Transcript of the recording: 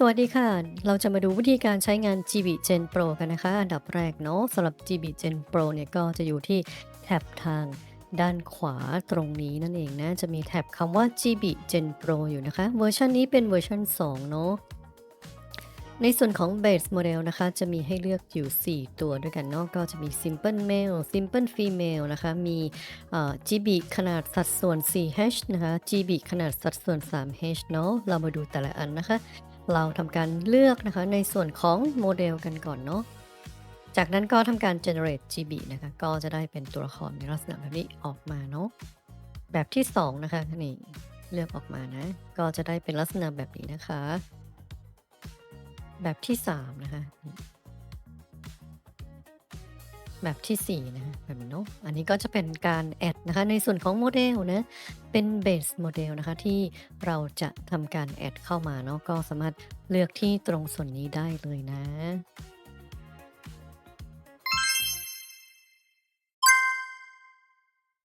สวัสดีค่ะ เราจะมาดูวิธีการใช้งาน GB Gen Pro กันนะคะ อันดับแรกเนาะสำหรับ GB Gen Pro เนี่ยก็จะอยู่ที่แท็บทางด้านขวาตรงนี้นั่นเองนะ จะมีแท็บคำว่า GB Gen Pro อยู่นะคะ เวอร์ชันนี้เป็นเวอร์ชัน2 เนาะ ในส่วนของ Base Model นะคะ จะมีให้เลือกอยู่ 4 ตัวด้วยกันเนาะก็จะมี Simple Male Simple Female นะคะ มีเอ่อ GB ขนาดสัดส่วน 4H นะคะ GB ขนาดสัดส่วน 3H เนาะเรามาดูแต่ละอันนะคะ เราทำการเลือกนะคะในส่วนของโมเดลกันก่อนเนาะจากนั้นก็ทำการ generate GB นะคะ ก็จะได้เป็นตัวละครในลักษณะแบบนี้ออกมาเนาะแบบที่ 2 นะคะนี่เลือกออกมานะ ก็จะได้เป็นลักษณะแบบนี้นะคะ แบบที่สามนะคะ แบบทีสี่4นะคะแบบนี้เนาะอันนี้ก็จะเป็นการแอดนะคะ ในส่วนของโมเดลนะ เป็นเบสโมเดลนะคะที่เราจะทำการแอดเข้ามาเนาะก็สามารถเลือกที่ตรงส่วนนี้ได้เลยนะ